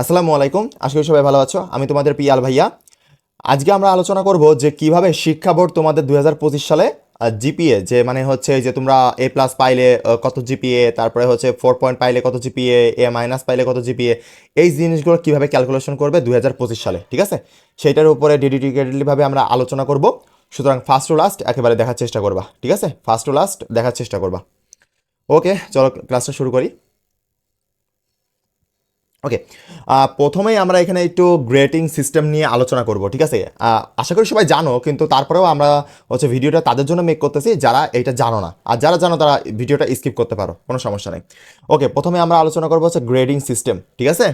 আসসালামু আলাইকুম। আশা করি সবাই ভালো আছো। আমি তোমাদের পিয়াল ভাইয়া। আজকে আমরা আলোচনা করব যে কীভাবে শিক্ষা বোর্ড তোমাদের দু হাজার পঁচিশ সালে জিপিএ, যে মানে হচ্ছে যে তোমরা এ প্লাস পাইলে কত জিপিএ, তারপরে হচ্ছে ফোর পয়েন্ট পাইলে কত জিপিএ এ মাইনাস পাইলে কত জিপিএ, এই জিনিসগুলো কীভাবে ক্যালকুলেশন করবে দু হাজার পঁচিশ সালে, ঠিক আছে? সেইটার উপরে ডেডিকেটেডলিভাবে আমরা আলোচনা করব। সুতরাং ফার্স্ট টু লাস্ট একেবারে দেখার চেষ্টা করবা, ঠিক আছে? ফার্স্ট টু লাস্ট দেখার চেষ্টা করবা। ওকে চলো ক্লাসটা শুরু করি। ওকে প্রথমেই আমরা এখানে একটু গ্রেটিং সিস্টেম নিয়ে আলোচনা করব, ঠিক আছে? আশা করি সবাই জানো, কিন্তু তারপরেও আমরা হচ্ছে ভিডিওটা তাদের জন্য মেক করতেছি, যারা এটা জানো না। আর যারা জানো, তারা ভিডিওটা স্কিপ করতে পারো, কোনো সমস্যা নেই। ওকে প্রথমে আমরা আলোচনা করব হচ্ছে গ্রেডিং সিস্টেম ঠিক আছে?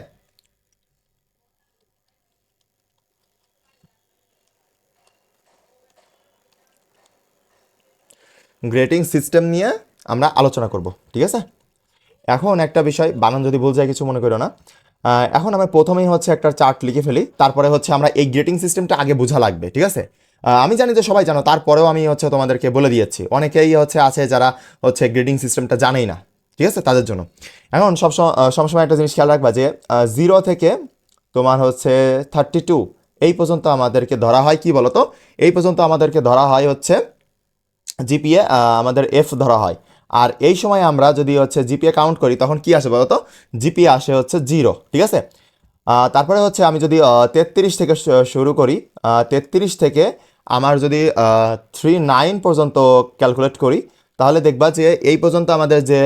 গ্রেটিং সিস্টেম নিয়ে আমরা আলোচনা করব, ঠিক আছে? এখন একটা বিষয় বানান যদি ভুল যায় কিছু মনে করো না। এখন আমরা প্রথমেই হচ্ছে একটা চার্ট লিখে ফেলি তারপরে হচ্ছে আমরা এই গ্রেটিং সিস্টেমটা আগে বোঝা লাগবে ঠিক আছে? আমি জানি যে সবাই জানো তারপরেও আমি হচ্ছে তোমাদেরকে বলে দিয়েছি। অনেকেই হচ্ছে আছে যারা হচ্ছে গ্রেডিং সিস্টেমটা জানেই না ঠিক আছে? তাদের জন্য। এখন আহ, সবসময় একটা জিনিস খেয়াল রাখবা যে জিরো থেকে তোমার হচ্ছে থার্টি টু এই পর্যন্ত আমাদেরকে ধরা হয় কি বলতো? এই পর্যন্ত আমাদেরকে ধরা হয় হচ্ছে জিপিএ আমাদের এফ ধরা হয়। আর এই সময় আমরা যদি হচ্ছে জিপিএ কাউন্ট করি, তখন কি আসে বলতো? জিপি আসে হচ্ছে জিরো ঠিক আছে? তারপরে হচ্ছে আমি যদি তেত্রিশ থেকে শুরু করি তেত্রিশ থেকে আমার যদি থ্রি নাইন পর্যন্ত ক্যালকুলেট করি, তাহলে দেখবা যে এই পর্যন্ত আমাদের যে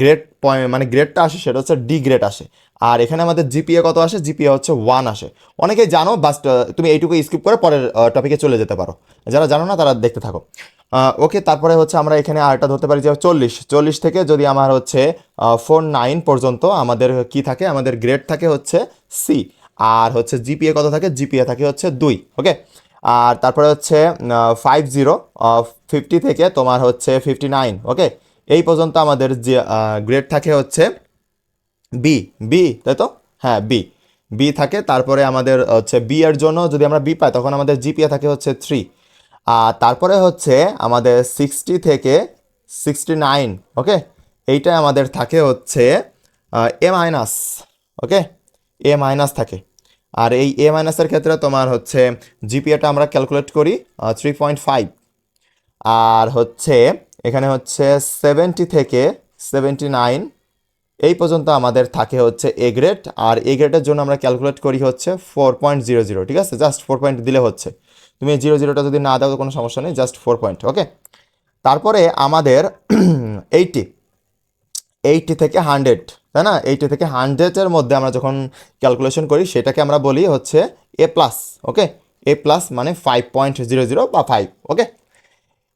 গ্রেড পয়েন্ট মানে গ্রেডটা আসে, সেটা হচ্ছে ডি গ্রেড আসে। আর এখানে আমাদের জিপিএ কত আসে? জিপিএ হচ্ছে ওয়ান আসে। অনেকেই জানো বাস তুমি এইটুকু স্কিপ করে পরের টপিকে চলে যেতে পারো। যারা জানো না, তারা দেখতে থাকো। ওকে তারপরে হচ্ছে আমরা এখানে আরেকটা ধরতে পারি যে চল্লিশ। চল্লিশ থেকে যদি আমার হচ্ছে ফোর নাইন পর্যন্ত আমাদের কি থাকে? আমাদের গ্রেড থাকে হচ্ছে সি আর হচ্ছে জিপিএ কত থাকে? জিপিএ থাকে হচ্ছে দুই ওকে আর তারপরে হচ্ছে ফাইভ জিরো ফিফটি থেকে তোমার হচ্ছে ফিফটি নাইন ওকে এই পর্যন্ত আমাদের যে গ্রেড থাকে হচ্ছে বি বি তাই তো? হ্যাঁ বি বি থাকে, তারপরে আমাদের হচ্ছে বি এর জন্য যদি আমরা বি পাই, তখন আমাদের জিপিএ থাকে হচ্ছে থ্রি আর তারপরে হচ্ছে আমাদের সিক্সটি থেকে সিক্সটি নাইন ওকে এইটা আমাদের থাকে হচ্ছে A minus okay A minus থাকে। আর এই এ মাইনাসের ক্ষেত্রে তোমার হচ্ছে জিপিএটা আমরা ক্যালকুলেট করি থ্রি পয়েন্ট ফাইভ আর হচ্ছে, এখানে হচ্ছে সেভেন্টি থেকে সেভেন্টি নাইন এই পর্যন্ত আমাদের থাকে হচ্ছে এ গ্রেড আর এ গ্রেডের জন্য আমরা ক্যালকুলেট করি হচ্ছে ফোর পয়েন্ট জিরো জিরো ঠিক আছে? জাস্ট ফোর পয়েন্ট দিলে হচ্ছে। তুমি জিরো জিরোটা যদি না দাও, তো কোনো সমস্যা নেই জাস্ট ফোর পয়েন্ট ওকে তারপরে আমাদের এইটি এইটি থেকে হান্ড্রেড তাই না? এইটি থেকে হান্ড্রেডের মধ্যে আমরা যখন ক্যালকুলেশন করি, সেটাকে আমরা বলি হচ্ছে A plus okay A plus মানে ফাইভ পয়েন্ট জিরো জিরো বা ফাইভ ওকে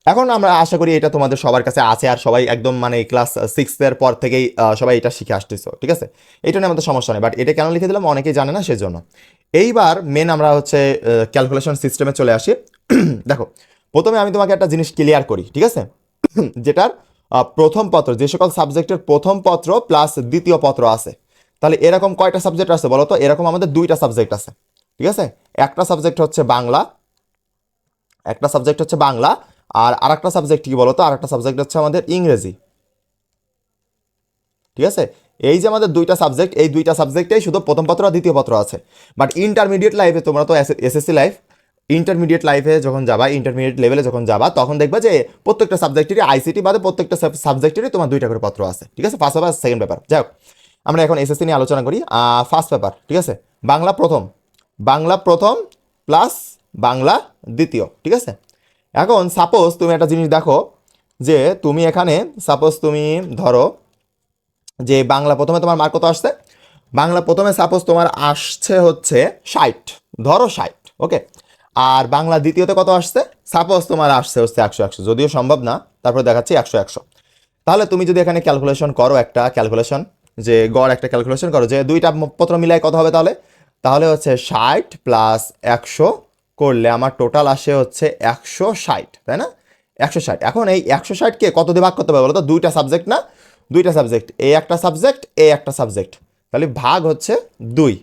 এখন আমরা আশা করি এটা তোমাদের সবার কাছে আছে আর সবাই একদম মানে ক্লাস সিক্সের পর থেকেই সবাই এটা শিখে আসতেছো, ঠিক আছে? এটা নিয়ে আমাদের সমস্যা নেই বাট এটা কেন লিখে দিলাম অনেকেই জানে না সেজন্য। এইবার মেন আমরা হচ্ছে ক্যালকুলেশন সিস্টেমে চলে আসি। দেখো, প্রথমে আমি তোমাকে একটা জিনিস ক্লিয়ার করি, ঠিক আছে? যেটার প্রথম পত্র, যে সকল সাবজেক্টের প্রথম পত্র প্লাস দ্বিতীয় পত্র আছে, তাহলে এরকম কয়টা সাবজেক্ট আছে বলো তো? এরকম আমাদের দুইটা সাবজেক্ট আছে, ঠিক আছে? একটা সাবজেক্ট হচ্ছে বাংলা, একটা সাবজেক্ট হচ্ছে বাংলা আর আরেকটা সাবজেক্ট কি বলতো? আরেকটা সাবজেক্ট হচ্ছে আমাদের ইংরেজি। ঠিক আছে? এই যে আমাদের দুইটা সাবজেক্ট এই দুইটা সাবজেক্টেই শুধু প্রথম পত্র আর দ্বিতীয় পত্র আছে। বাট ইন্টারমিডিয়েট লাইফে তোমরা তো এসএসসি লাইফ ইন্টারমিডিয়েট লাইফে যখন যাবা ইন্টারমিডিয়েট লেভেলে যখন যাবা, তখন দেখবা যে প্রত্যেকটা সাবজেক্টেরই আইসিটি বাদে প্রত্যেকটা সাবজেক্টেরই তোমার দুইটা করে পত্র আছে। ঠিক আছে? ফার্স্ট পেপার সেকেন্ড পেপার যাই হোক, আমরা এখন এসএসসি নিয়ে আলোচনা করি। ফার্স্ট পেপার ঠিক আছে? বাংলা প্রথম বাংলা প্রথম প্লাস বাংলা দ্বিতীয়, ঠিক আছে? এখন সাপোজ তুমি একটা জিনিস দেখো যে তুমি এখানে সাপোজ তুমি ধরো যে বাংলা প্রথমে তোমার মার্ক কত আসছে? বাংলা প্রথমে সাপোজ তোমার আসছে হচ্ছে ষাট। ধরো ষাট ওকে আর বাংলা দ্বিতীয়তে কত আসছে? সাপোজ তোমার আসছে হচ্ছে একশো একশো, যদিও সম্ভব না, তারপরে দেখাচ্ছি একশো একশো। তাহলে তুমি যদি এখানে ক্যালকুলেশন করো একটা ক্যালকুলেশন যে গড় একটা ক্যালকুলেশন করো, যে দুইটা পত্র মিলায় কত হবে তাহলে? তাহলে হচ্ছে ষাট প্লাস একশো করলে আমার টোটাল আসে হচ্ছে একশো ষাট, তাই না? একশো ষাট। এখন এই একশো ষাটকে কত দিয়ে ভাগ করতে পারব বলো তো দুইটা সাবজেক্ট না? দুইটা সাবজেক্ট এ একটা সাবজেক্ট এ একটা সাবজেক্ট তাহলে ভাগ হচ্ছে দুই।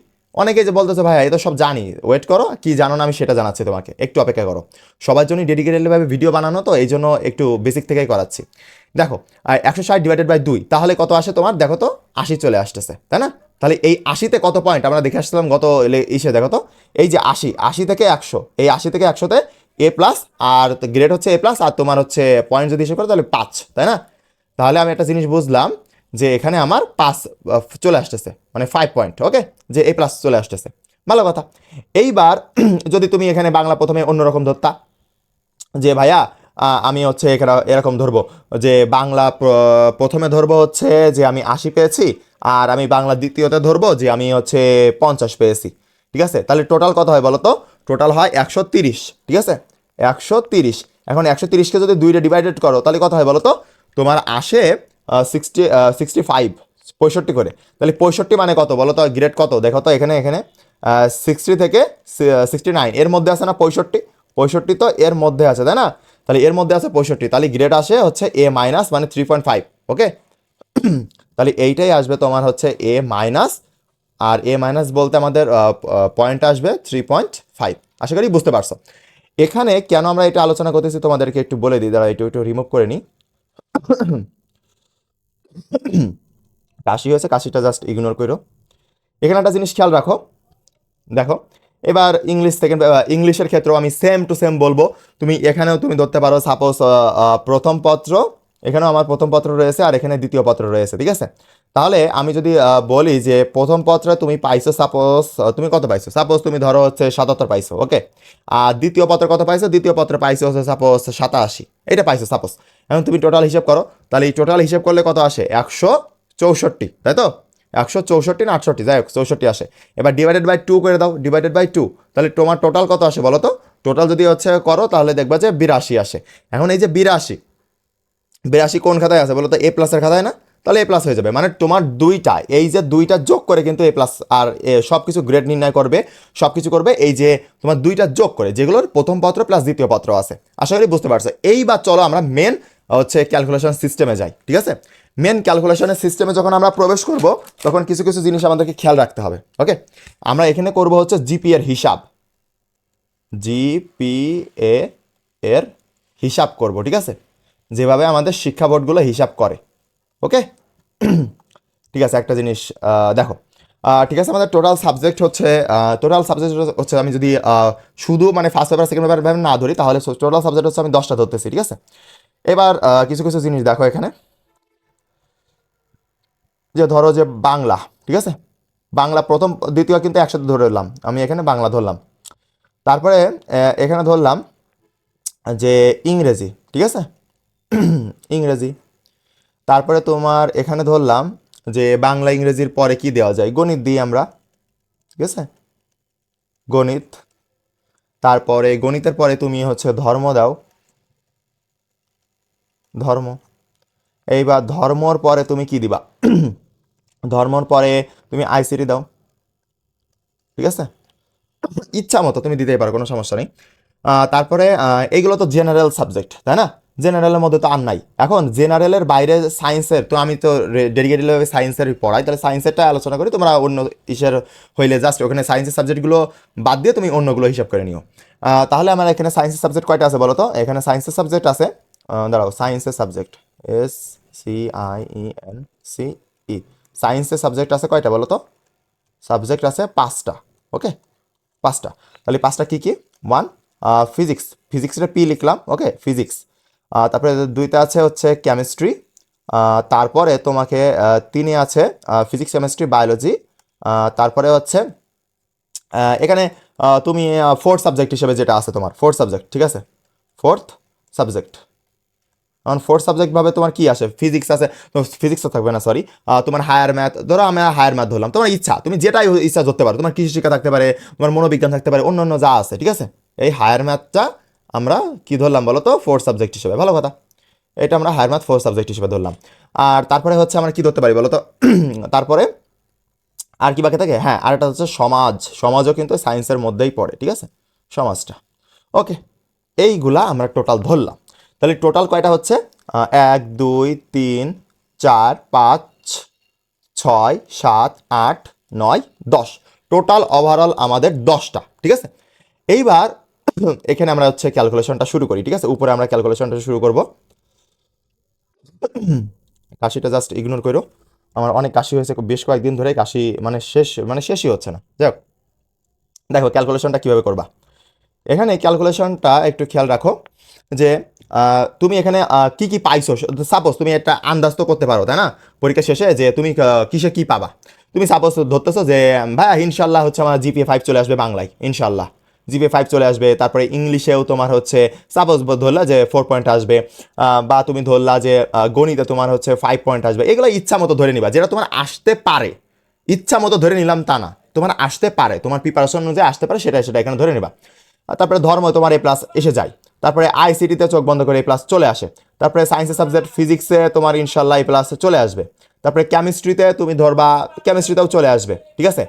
অনেকে যে বলতেছে ভাই তো সব জানি। ওয়েট করো, কি জানো না আমি সেটা জানাচ্ছি তোমাকে। একটু অপেক্ষা করো। সবার জন্যই ডেডিকেটেডভাবে ভিডিও বানানো, তো এই জন্য একটু বেসিক থেকেই করাচ্ছি। দেখো একশো ষাট ডিভাইডেড বাই দুই, তাহলে কত আসে তোমার? দেখো তো, আশি চলে আসতেছে, তাই না? তাহলে এই আশিতে কত পয়েন্ট আমরা দেখে আসছিলাম গত ইসে, দেখো তো। এই যে আশি আশি থেকে একশো। এই আশি থেকে একশোতে এ প্লাস আর গ্রেড হচ্ছে এ প্লাস আর তোমার হচ্ছে পয়েন্ট যদি হিসেবে করো, তাহলে পাঁচ, তাই না? তাহলে আমি একটা জিনিস বুঝলাম যে এখানে আমার পাঁচ চলে আসতেছে মানে ফাইভ পয়েন্ট ওকে যে এ প্লাস চলে আসতেছে। ভালো কথা। এইবার যদি তুমি এখানে বাংলা প্রথমে অন্যরকম ধরতা, যে ভাইয়া আমি হচ্ছে এখানে এরকম ধরবো, যে বাংলা প্রথমে ধরবো হচ্ছে যে আমি আশি পেয়েছি, আর আমি বাংলা দ্বিতীয়তে ধরবো যে আমি হচ্ছে পঞ্চাশ পেয়েছি। ঠিক আছে? তাহলে টোটাল কত হয় বলো তো টোটাল হয় একশো তিরিশ। ঠিক আছে? একশো তিরিশ। এখন একশো তিরিশকে যদি দুইটা ডিভাইডেড করো, তাহলে কত হয় বলো তো তোমার আসে সিক্সটি সিক্সটি ফাইভ পঁয়ষট্টি করে। তাহলে পঁয়ষট্টি মানে কত? বলো তো গ্রেড কত? দেখো তো এখানে এখানে সিক্সটি থেকে সিক্সটি নাইন এর মধ্যে আছে না পঁয়ষট্টি? পঁয়ষট্টি তো এর মধ্যে আছে, তাই না? তাহলে এর মধ্যে আছে পঁয়ষট্টি। তাহলে গ্রেড আসে হচ্ছে এ মাইনাস মানে থ্রি পয়েন্ট ফাইভ ওকে তাহলে এইটাই আসবে তোমার হচ্ছে A minus R A minus বলতে আমাদের পয়েন্ট আসবে থ্রি পয়েন্ট ফাইভ আশা করি বুঝতে পারছ। এখানে কেন আমরা এটা আলোচনা করতেছি তোমাদেরকে একটু বলে দিই দাঁড়া একটু একটু রিমুভ করে নিই। কাশি হয়েছে, কাশিটা জাস্ট ইগনোর করো এখানে একটা জিনিস খেয়াল রাখো। দেখো, এবার ইংলিশ সেকেন্ড ইংলিশের ক্ষেত্রেও আমি সেম টু সেম বলব। তুমি এখানেও তুমি ধরতে পারো সাপোজ প্রথম পত্র, এখানেও আমার প্রথম পত্র রয়েছে আর এখানে দ্বিতীয় পত্র রয়েছে, ঠিক আছে? তাহলে আমি যদি বলি যে প্রথম পত্রে তুমি পাইছো সাপোজ তুমি কত পাইছো? সাপোজ তুমি ধরো হচ্ছে সাতাত্তর পাইছো ওকে আর দ্বিতীয় পত্র কত পাইছো? দ্বিতীয় পত্রে পাইছো হচ্ছে সাপোজ সাতাশি। এটা পাইছো সাপোজ এখন তুমি টোটাল হিসাব করো, তাহলে এই টোটাল হিসাব করলে কত আসে? একশো চৌষট্টি, তাই তো? একশো চৌষট্টি না আটষট্টি? যাই হোক, চৌষট্টি আসে। এবার ডিভাইডেড বাই টু করে দাও ডিভাইডেড বাই টু তাহলে তোমার টোটাল কত আসে বলো তো? টোটাল যদি হচ্ছে করো, তাহলে দেখবা যে বিরাশি আসে। এখন এই যে বিরাশি বিরাশি কোন খাতায় আছে বলো তো? এ প্লাসের খাতায় না? তাহলে এ প্লাস হয়ে যাবে। মানে তোমার দুইটা, এই যে দুইটা যোগ করে কিন্তু এ প্লাস আর সব কিছু গ্রেড নির্ণয় করবে সব কিছু করবে এই যে তোমার দুইটা যোগ করে, যেগুলোর প্রথম পত্র প্লাস দ্বিতীয় পত্র আছে। আশা করি বুঝতে পারছ। এইবার চলো আমরা মেন হচ্ছে ক্যালকুলেশন সিস্টেমে যাই, ঠিক আছে? মেন ক্যালকুলেশনের সিস্টেমে যখন আমরা প্রবেশ করব, তখন কিছু কিছু জিনিস আমাদেরকে খেয়াল রাখতে হবে ওকে আমরা এখানে করব হচ্ছে জিপি এর হিসাব। জিপিএ এর হিসাব করব, ঠিক আছে? যেভাবে আমাদের শিক্ষা বোর্ডগুলো হিসাব করে ওকে ঠিক আছে, একটা জিনিস দেখো ঠিক আছে, আমাদের টোটাল সাবজেক্ট হচ্ছে টোটাল সাবজেক্ট হচ্ছে আমি যদি শুধু মানে ফার্স্ট পেপার সেকেন্ড পেপার না ধরি, তাহলে টোটাল সাবজেক্ট হচ্ছে আমি দশটা ধরতেছি, ঠিক আছে? এবার কিছু কিছু জিনিস দেখো এখানে। যে ধরো যে বাংলা, ঠিক আছে? বাংলা প্রথম, দ্বিতীয় কিন্তু একসাথে ধরে ধরলাম। আমি এখানে বাংলা ধরলাম। তারপরে এখানে ধরলাম যে ইংরেজি, ঠিক আছে? ইংরেজি। তারপরে তোমার এখানে ধরলাম যে বাংলা ইংরেজির পরে কি দেওয়া যায়? গণিত দিই আমরা, ঠিক আছে? গণিত। তারপরে গণিতের পরে তুমি হচ্ছে ধর্ম দাও। ধর্ম। এইবার ধর্মর পরে তুমি কি দিবা? ধর্মর পরে তুমি আইসিটি দাও। ঠিক আছে? ইচ্ছা মতো তুমি দিতেই পারো, কোনো সমস্যা নেই। তারপরে এইগুলো তো জেনারেল সাবজেক্ট তাই না? জেনারেলের মধ্যে তো আর নাই। এখন জেনারেলের বাইরে সায়েন্সের তো আমি তো ডেডিকেটেডভাবে সায়েন্সের পড়াই, তাহলে সায়েন্সেরটা আলোচনা করি, তোমরা অন্য ইসের হইলে জাস্ট ওখানে সায়েন্সের সাবজেক্টগুলো বাদ দিয়ে তুমি অন্যগুলো হিসাব করে নিও। তাহলে আমার এখানে সায়েন্সের সাবজেক্ট কয়টা আছে বলো তো এখানে সায়েন্সের সাবজেক্ট আছে দাঁড়াও সায়েন্সের subject S C I E N C E সায়েন্সের সাবজেক্ট আছে কয়টা বলো তো? সাবজেক্ট আছে পাঁচটা ওকে পাঁচটা। তাহলে পাঁচটা কী কী? ওয়ান ফিজিক্স ফিজিক্সটা পি লিখলাম ওকে ফিজিক্স তারপরে দুইটা আছে হচ্ছে কেমিস্ট্রি তারপরে তোমাকে তিনে আছে ফিজিক্স কেমিস্ট্রি বায়োলজি তারপরে হচ্ছে এখানে তুমি ফোর্থ সাবজেক্ট হিসেবে যেটা আছে তোমার ফোর্থ সাবজেক্ট ঠিক আছে? ফোর্থ সাবজেক্ট কারণ ফোর্থ সাবজেক্ট ভাবে তোমার কি আসে? ফিজিক্স আছে ফিজিক্স থাকবে না সরি তোমার হায়ার ম্যাথ ধরো আমি হায়ার ম্যাথ ধরলাম। তোমার ইচ্ছা, তুমি যেটাই ইচ্ছা ধরতে পারো। তোমার কৃষি শিক্ষা থাকতে পারে, তোমার মনোবিজ্ঞান থাকতে পারে অন্য অন্য যা আছে, ঠিক আছে? এই হায়ার ম্যাথটা আমরা কি ধরলাম বলো তো? ফোর্থ সাবজেক্ট হিসেবে। ভালো কথা। এটা আমরা হায়ার ম্যাথ ফোর্থ সাবজেক্ট হিসেবে ধরলাম। আর তারপরে হচ্ছে আমরা কি ধরতে পারি বলো তো? তারপরে আর কি বাকি থাকে? হ্যাঁ আর একটা হচ্ছে সমাজ। সমাজও কিন্তু সায়েন্সের মধ্যেই পড়ে, ঠিক আছে? সমাজটা। ওকে এইগুলা আমরা টোটাল ধরলাম। তাহলে টোটাল কয়টা হচ্ছে? এক, দুই, তিন, চার, পাঁচ, ছয়, সাত, আট, নয়, দশ। টোটাল ওভারঅল আমাদের দশটা, ঠিক আছে? এইবার এখানে আমরা হচ্ছে ক্যালকুলেশনটা শুরু করি, ঠিক আছে? উপরে আমরা ক্যালকুলেশনটা শুরু করব। কাশিটা জাস্ট ইগনোর করো। আমার অনেক কাশি হয়েছে বেশ কয়েকদিন ধরে কাশি মানে শেষ মানে শেষই হচ্ছে না। যাই হোক, দেখো ক্যালকুলেশনটা কীভাবে করবা? এখানে ক্যালকুলেশনটা একটু খেয়াল রাখো যে তুমি এখানে কি কি পাইছো? সাপোজ তুমি একটা আন্দাজ তো করতে পারো, তাই না? পরীক্ষা শেষে যে তুমি কিসে কি পাবা? তুমি সাপোজ ধরতেছো যে ভাই ইনশাল্লাহ হচ্ছে আমার জিপিএ ফাইভ চলে আসবে বাংলায় ইনশাল্লাহ জিপিএ ফাইভ চলে আসবে, তারপরে ইংলিশেও তোমার হচ্ছে সাপোজ ধরলা যে ফোর পয়েন্ট আসবে বা তুমি ধরলা যে গণিতে তোমার হচ্ছে ফাইভ পয়েন্ট আসবে, এগুলো ইচ্ছা মতো ধরে নিবা। যেটা তোমার আসতে পারে, ইচ্ছা মতো ধরে নিলাম তা না, তোমার আসতে পারে, তোমার প্রিপারেশন অনুযায়ী আসতে পারে সেটা সেটা এখানে ধরে নেবা। তারপরে ধর্ম তোমার এ প্লাস এসে যায়। তারপরে আইসিটিতে চোখ বন্ধ করে এই প্লাস চলে আসে। তারপরে সায়েন্সের সাবজেক্ট ফিজিক্সে তোমার ইনশাল্লাহ এই প্লাস চলে আসবে। তারপরে কেমিস্ট্রিতে তুমি ধরবা কেমিস্ট্রিতেও চলে আসবে, ঠিক আছে?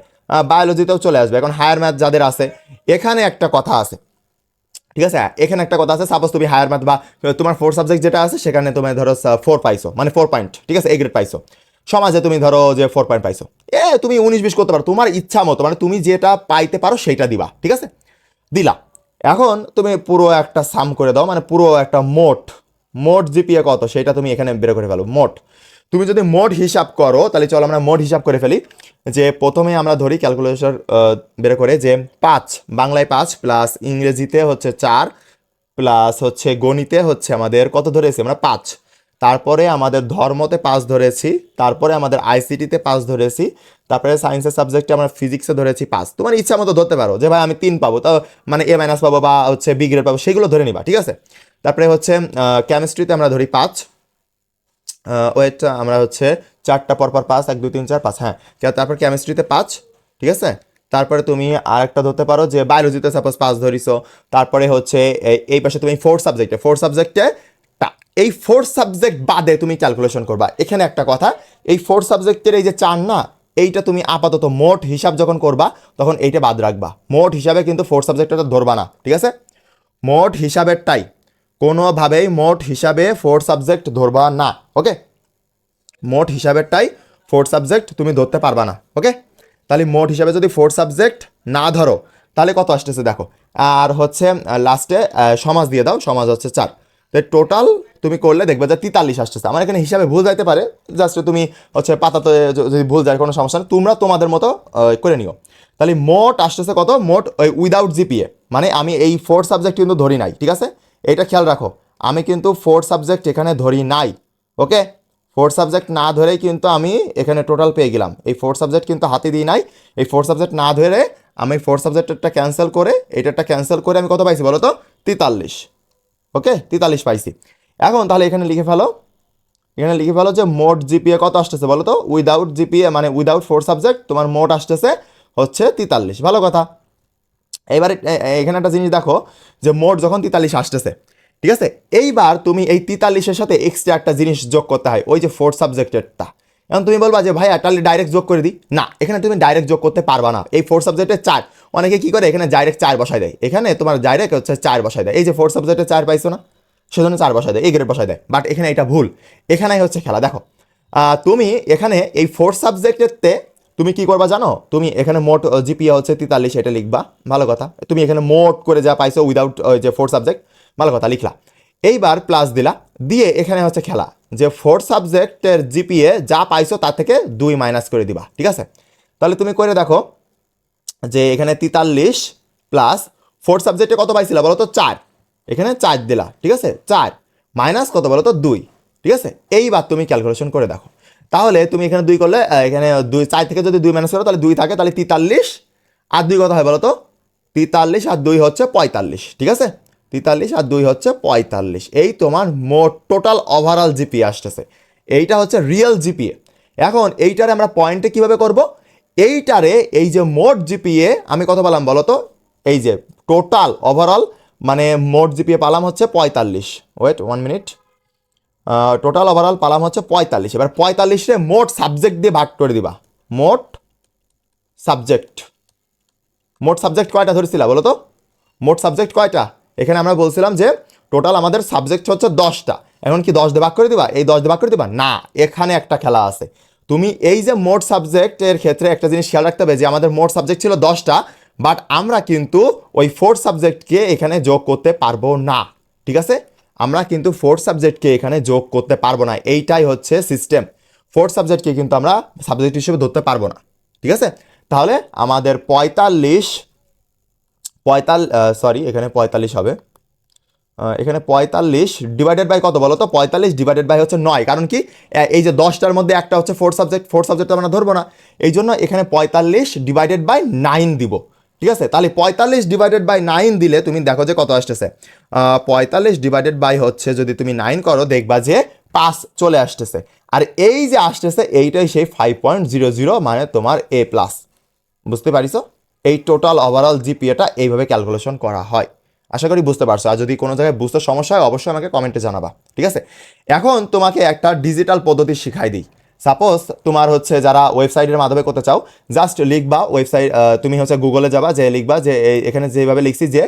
বায়োলজিতেও চলে আসবে। এখন হায়ার ম্যাথ যাদের আছে, এখানে একটা কথা আছে, ঠিক আছে? এখানে একটা কথা আছে সাপোজ তুমি হায়ার ম্যাথ বা তোমার ফোর সাবজেক্ট যেটা আছে, সেখানে তুমি ধরো ফোর পাইছো মানে ফোর পয়েন্ট ঠিক আছে? এ গ্রেড পাইছো। সমাজে তুমি ধরো যে ফোর পয়েন্ট পাইছো। এ, তুমি উনিশ বিশ করতে পারো। তোমার ইচ্ছা মতো মানে তুমি যেটা পাইতে পারো, সেইটা দিবা, ঠিক আছে? দিলা। এখন তুমি পুরো একটা সাম করে দাও মানে পুরো একটা মোট মোট জিপিএ কত? সেটা তুমি এখানে বের করে ফেলো, মোট। তুমি যদি মোট হিসাব করো, তাহলে চলো আমরা মোট হিসাব করে ফেলি। যে প্রথমে আমরা ধরি ক্যালকুলেশন বের করে যে পাঁচ, বাংলায় পাঁচ প্লাস ইংরেজিতে হচ্ছে চার প্লাস হচ্ছে গণিতে হচ্ছে আমাদের কত ধরেছি? আমরা পাঁচ। তারপরে আমাদের ধর্মতে পাস ধরেছি, তারপরে আমাদের আইসিটিতে পাস ধরেছি, তারপরে সায়েন্সের সাবজেক্টে আমরা ফিজিক্সে ধরেছি পাঁচ তোমার ইচ্ছা মতো ধরতে পারো যে, ভাই, আমি তিন পাবো। তো মানে এ মাইনাস পাবো বা হচ্ছে বি গ্রেড পাবো, সেগুলো ধরে নিবা, ঠিক আছে? তারপরে হচ্ছে কেমিস্ট্রিতে আমরা ধরি পাঁচ। ওয়েট, আমরা হচ্ছে চারটা পরপর পাঁচ, এক, দুই, তিন, চার, পাঁচ হ্যাঁ। তারপর কেমিস্ট্রিতে পাঁচ, ঠিক আছে? তারপরে তুমি আরেকটা ধরতে পারো যে বায়োলজিতে সাপোজ পাঁচ ধরিছো। তারপরে হচ্ছে এই পাশে তুমি ফোর্থ সাবজেক্টে ফোর্থ সাবজেক্টে এই ফোর সাবজেক্ট বাদে তুমি ক্যালকুলেশন করবা। এখানে একটা কথা, এই ফোর সাবজেক্টের এই যে চার না, এইটা তুমি আপাতত মোট হিসাব যখন করবা, তখন এইটা বাদ রাখবা। মোট হিসাবে কিন্তু ফোর সাবজেক্টটা ধরবা না, ঠিক আছে? মোট হিসাবেরটাই, কোনোভাবেই মোট হিসাবে ফোর সাবজেক্ট ধরবা না ওকে মোট হিসাবেরটাই ফোর্থ সাবজেক্ট তুমি ধরতে পারবা না ওকে তাহলে মোট হিসাবে যদি ফোর্থ সাবজেক্ট না ধরো, তাহলে কত আসতেছে দেখো? আর হচ্ছে লাস্টে সমাজ দিয়ে দাও, সমাজ হচ্ছে চার। তো টোটাল তুমি করলে দেখবে যে তেতাল্লিশ আসতেছে। আমার এখানে হিসাবে ভুল যাইতে পারে জাস্ট তুমি হচ্ছে পাতাতে যদি ভুল যায় কোনো সমস্যা নেই, তোমরা তোমাদের মতো করে নিও। তাহলে মোট আসতেছে কত? মোট, ওই উইদাউট জিপিএ মানে আমি এই ফোর্থ সাবজেক্ট কিন্তু ধরি নাই, ঠিক আছে? এটা খেয়াল রাখো, আমি কিন্তু ফোর্থ সাবজেক্ট এখানে ধরি নাই ওকে ফোর সাবজেক্ট না ধরেই কিন্তু আমি এখানে টোটাল পেয়ে গেলাম। এই ফোর সাবজেক্ট কিন্তু হাতে দিই নাই, এই ফোর সাবজেক্ট না ধরে আমি ফোর সাবজেক্টেরটা ক্যান্সেল করে, এটারটা ক্যান্সেল করে আমি কত পাইছি বলো তো? তেতাল্লিশ। ওকে? তেতাল্লিশ পাইছি। এখন তাহলে এখানে লিখে ফেলো। এখানে লিখে ফেলো যে মোট জিপিএ কত আসতেছে বলো তো? উইদাউট জিপিএ মানে উইদাউট ফোর সাবজেক্ট তোমার মোট আসতেছে হচ্ছে তেতাল্লিশ। ভালো কথা। এবারে এখানে একটা জিনিস দেখো যে মোট যখন তেতাল্লিশ আসতেছে, ঠিক আছে? এইবার তুমি এই তেতাল্লিশের সাথে এক্সট্রা একটা জিনিস যোগ করতে হয়, ওই যে ফোর্থ সাবজেক্টেরটা এখন তুমি বলবা যে ভাই তাহলে ডাইরেক্ট যোগ করে দিই। না, এখানে তুমি ডাইরেক্ট যোগ করতে পারবা না। এই ফোর্থ সাবজেক্টের চার, অনেকে কি করে, এখানে ডাইরেক্ট চার বসায় দেয়। এখানে তোমার ডাইরেক্ট হচ্ছে চার বসায় দেয়। এই যে ফোর্থ সাবজেক্টে চার পাইছো না, সেজন্য চার বসায় দেয়, এই গ্রেড বসায় দেয়। বাট এখানে এটা ভুল। এখানেই হচ্ছে খেলা। দেখো তুমি এখানে এই ফোর্থ সাবজেক্টেরতে তুমি কি করবা জানো? তুমি এখানে মোট জিপিএ হচ্ছে তেতাল্লিশ, এটা লিখবা। ভালো কথা। তুমি এখানে মোট করে যা পাইছো উইদাউট যে ফোর সাবজেক্ট ভালো কথা, লিখলা। এইবার প্লাস দিলা। দিয়ে এখানে হচ্ছে খেলা। যে ফোর সাবজেক্টের জিপিএ যা পাইছো তার থেকে দুই মাইনাস করে দিবা, ঠিক আছে? তাহলে তুমি করে দেখো যে এখানে তেতাল্লিশ প্লাস ফোর্থ সাবজেক্টে কত পাইছিলা বলো তো চার। এখানে চার দিলা, ঠিক আছে? চার মাইনাস কত বলো তো দুই, ঠিক আছে? এইবার তুমি ক্যালকুলেশন করে দেখো। তাহলে তুমি এখানে দুই করলে এখানে দুই, চার থেকে যদি দুই মাইনাস করো, তাহলে দুই থাকে, তাহলে তেতাল্লিশ আর দুই কত হয় বলো তো? তেতাল্লিশ আর দুই হচ্ছে পঁয়তাল্লিশ, ঠিক আছে? তেতাল্লিশ আর দুই হচ্ছে পঁয়তাল্লিশ। এই তোমার মোট টোটাল ওভারঅল জিপিএ আসতেছে। এইটা হচ্ছে রিয়েল জিপিএ এখন এইটারে আমরা পয়েন্টে কীভাবে করব? এইটারে এই যে মোট জিপিএ আমি কত পেলাম বলো তো? এই যে টোটাল ওভারঅল মানে মোট জিপিএ পালাম হচ্ছে পঁয়তাল্লিশ। Wait one minute total overall পালাম হচ্ছে পঁয়তাল্লিশ। এবার পঁয়তাল্লিশে মোট সাবজেক্ট দিয়ে ভাগ করে দিবা। মোট সাবজেক্ট মোট সাবজেক্ট কয়টা ধরেছিলা বলো তো? মোট সাবজেক্ট কয়টা? এখানে আমরা বলছিলাম যে টোটাল আমাদের সাবজেক্ট হচ্ছে দশটা। এখন কি দশ ভাগ করে দিবা? এই দশ ভাগ করে দিবা? না, এখানে একটা খেলা আছে। তুমি এই যে মোট সাবজেক্টের ক্ষেত্রে একটা জিনিস খেয়াল রাখতে হবে যে আমাদের মোট সাবজেক্ট ছিল দশটা বাট আমরা কিন্তু ওই ফোর্থ সাবজেক্টকে এখানে যোগ করতে পারব না। ঠিক আছে? আমরা কিন্তু ফোর্থ সাবজেক্টকে এখানে যোগ করতে পারব না। এইটাই হচ্ছে সিস্টেম ফোর্থ সাবজেক্টকে কিন্তু আমরা সাবজেক্ট হিসেবে ধরতে পারব না। ঠিক আছে? তাহলে আমাদের পঁয়তাল্লিশ পঁয়তাল সরি এখানে পঁয়তাল্লিশ হবে। এখানে পঁয়তাল্লিশ ডিভাইডেড বাই কত বলো তো? পঁয়তাল্লিশ ডিভাইডেড বাই হচ্ছে নয়। কারণ কি? এই যে দশটার মধ্যে একটা হচ্ছে ফোর্থ সাবজেক্ট ফোর্থ সাবজেক্ট আমরা ধরবো না। এই জন্য এখানে পঁয়তাল্লিশ ডিভাইডেড বাই নাইন দিব। ঠিক আছে? তাহলে পঁয়তাল্লিশ ডিভাইডেড বাই নাইন দিলে তুমি দেখো যে কত আসতেছে। পঁয়তাল্লিশ ডিভাইডেড বাই হচ্ছে যদি তুমি নাইন করো, দেখবা যে পাস চলে আসতেছে। আর এই যে আসতেছে, এইটাই সেই ফাইভ পয়েন্ট জিরো জিরো মানে তোমার এ প্লাস বুঝতে পারিছো এই টোটাল ওভারঅল জিপিএটা এইভাবে ক্যালকুলেশন করা হয়। আশা করি বুঝতে পারছ। আর যদি কোনো জায়গায় বুঝতে সমস্যা হয়, অবশ্যই আমাকে কমেন্টে জানাবা, ঠিক আছে? এখন তোমাকে একটা ডিজিটাল পদ্ধতি শিখাই দিই। সাপোজ তোমার হচ্ছে যারা ওয়েবসাইটের মাধ্যমে করতে চাও জাস্ট লিখবা ওয়েবসাইট তুমি হচ্ছে গুগলে যাবা, যে লিখবা যে এখানে যেভাবে লিখছি যে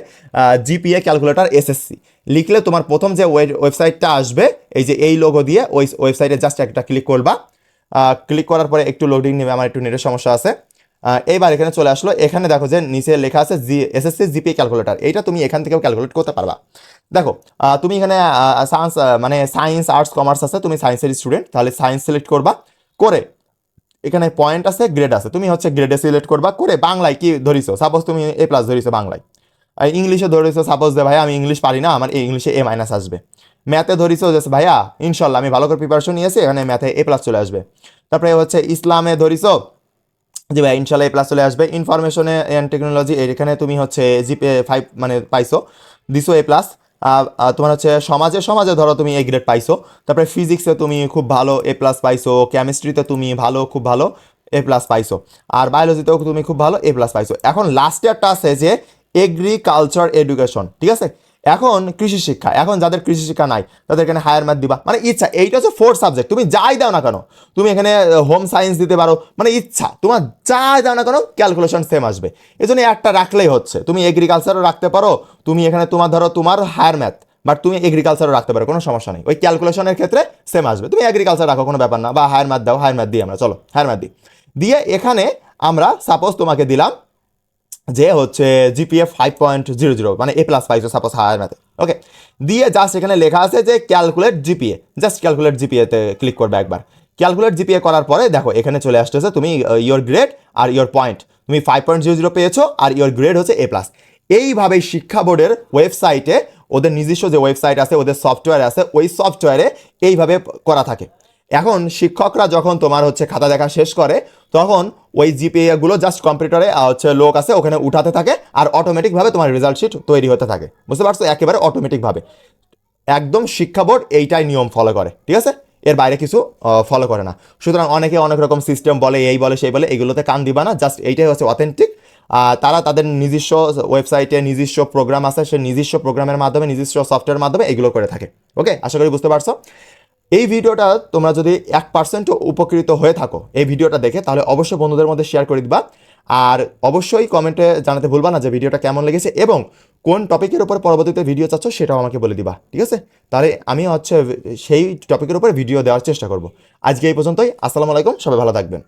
জিপিএ ক্যালকুলেটর এসএসসি লিখলে তোমার প্রথম যে ওয়েবসাইটটা আসবে, এই যে এই লোগো দিয়ে ওই ওয়েবসাইটে জাস্ট একটা ক্লিক করবা। ক্লিক করার পরে একটু লোডিং নেবে, আমার একটু নেটের সমস্যা আছে। এইবার এখানে চলে আসলো। এখানে দেখো যে নিচে লেখা আছে জি এসএসসি জিপি ক্যালকুলেটর এইটা তুমি এখান থেকেও ক্যালকুলেট করতে পারবা। দেখো তুমি এখানে সায়েন্স মানে সায়েন্স আর্টস কমার্স আছে, তুমি সায়েন্সের স্টুডেন্ট তাহলে সায়েন্স সিলেক্ট করবা। করে, এখানে পয়েন্ট আছে গ্রেড আছে, তুমি হচ্ছে গ্রেডে সিলেক্ট করবা। করে বাংলায় কি ধরিছো? সাপোজ তুমি এ প্লাস ধরিছো বাংলায়। ইংলিশে ধরেছো সাপোজ যে ভাই আমি ইংলিশ পারি না, আমার এই ইংলিশে এ মাইনাস আসবে। ম্যাথে ধরিছো যে ভাইয়া, ইনশাল্লাহ আমি ভালো করে প্রিপারেশন নিয়েছি, এখানে ম্যাথে এ প্লাস চলে আসবে। তারপরে হচ্ছে ইসলামে ধরিছো জি ভাই ইনশাল্লাহ প্লাস চলে আসবে। ইনফরমেশনে অ্যান্ড টেকনোলজি এখানে তুমি হচ্ছে জিপে ফাইভ মানে পাইছো, দিছো এ প্লাস তোমার হচ্ছে সমাজে সমাজে ধরো তুমি এ গ্রেড পাইছো, তারপরে ফিজিক্সে তুমি খুব ভালো এ প্লাস পাইছো কেমিস্ট্রিতে তুমি ভালো, খুব ভালো এ প্লাস পাইছো, আর বায়োলজিতেও তুমি খুব ভালো এ প্লাস পাইছো। এখন লাস্ট ইয়ারটা আছে যে এগ্রিকালচার এডুকেশন ঠিক আছে? এখন কৃষি শিক্ষা, এখন যাদের কৃষি শিক্ষা নাই, তাদের এখানে হায়ার ম্যাথ দিবা। মানে ইচ্ছা, এইটা হচ্ছে ফোর্থ সাবজেক্ট তুমি যাই দাও না কেন, তুমি এখানে হোম সায়েন্স দিতে পারো মানে ইচ্ছা, তোমার যাই দাও না কেন ক্যালকুলেশন সেম আসবে। এই জন্য একটা রাখলেই হচ্ছে, তুমি এগ্রিকালচারও রাখতে পারো, তুমি এখানে তোমার ধরো তোমার হায়ার ম্যাথ বাট তুমি এগ্রিকালচারও রাখতে পারো, কোনো সমস্যা নেই। ওই ক্যালকুলেশনের ক্ষেত্রে সেম আসবে। তুমি এগ্রিকালচার রাখো, কোনো ব্যাপার না, বা হায়ার ম্যাথ দাও হায়ার ম্যাথ দিই আমরা, চলো হায়ার ম্যাথ দিই। দিয়ে এখানে আমরা সাপোজ তোমাকে দিলাম যে হচ্ছে GPA five point zero zero মানে এ প্লাস পাইছো সাপোজ হায়ার ম্যাথে ওকে দিয়ে জাস্ট এখানে লেখা আছে যে ক্যালকুলেট জিপিএ জাস্ট ক্যালকুলেট জিপিএতে ক্লিক করবে একবার। ক্যালকুলেট জিপিএ করার পরে দেখো, এখানে চলে আসতেছে তুমি ইয়োর গ্রেড আর ইয়োর পয়েন্ট তুমি ফাইভ পয়েন্ট জিরো জিরো পেয়েছ আর ইয়োর গ্রেড হচ্ছে এ প্লাস এইভাবেই শিক্ষা বোর্ডের ওয়েবসাইটে ওদের নিজস্ব যে ওয়েবসাইট আছে, ওদের সফটওয়্যার আছে, ওই সফটওয়্যারে এইভাবে করা থাকে। এখন শিক্ষকরা যখন তোমার হচ্ছে খাতা দেখা শেষ করে, তখন ওই জিপিএ গুলো জাস্ট কম্পিউটারে হচ্ছে লোক আছে, ওখানে উঠাতে থাকে আর অটোমেটিকভাবে তোমার রেজাল্ট শিট তৈরি হতে থাকে। বুঝতে পারছ? একেবারে অটোমেটিকভাবে একদম শিক্ষা বোর্ড এইটাই নিয়ম ফলো করে, ঠিক আছে? এর বাইরে কিছু ফলো করে না। সুতরাং অনেকে অনেক রকম সিস্টেম বলে, এই বলে, সেই বলে, এগুলোতে কান দিবা না জাস্ট এইটাই হচ্ছে অথেন্টিক তারা তাদের নিজস্ব ওয়েবসাইটে নিজস্ব প্রোগ্রাম আছে, সে নিজস্ব প্রোগ্রামের মাধ্যমে, নিজস্ব সফটওয়্যার মাধ্যমে এগুলো করে থাকে। ওকে আশা করি বুঝতে পারছ? এই ভিডিওটা তোমরা যদি এক পার্সেন্টও উপকৃত হয়ে থাকো এই ভিডিওটা দেখে, তাহলে অবশ্যই বন্ধুদের মধ্যে শেয়ার করে দিবা। আর অবশ্যই কমেন্টে জানাতে ভুলবা না যে ভিডিওটা কেমন লেগেছে এবং কোন টপিকের উপর পরবর্তীতে ভিডিও চাচ্ছ সেটাও আমাকে বলে দিবা, ঠিক আছে? তাহলে আমি হচ্ছে সেই টপিকের উপর ভিডিও দেওয়ার চেষ্টা করব। আজকে এই পর্যন্তই, আসসালামু আলাইকুম, সবাই ভালো থাকবেন।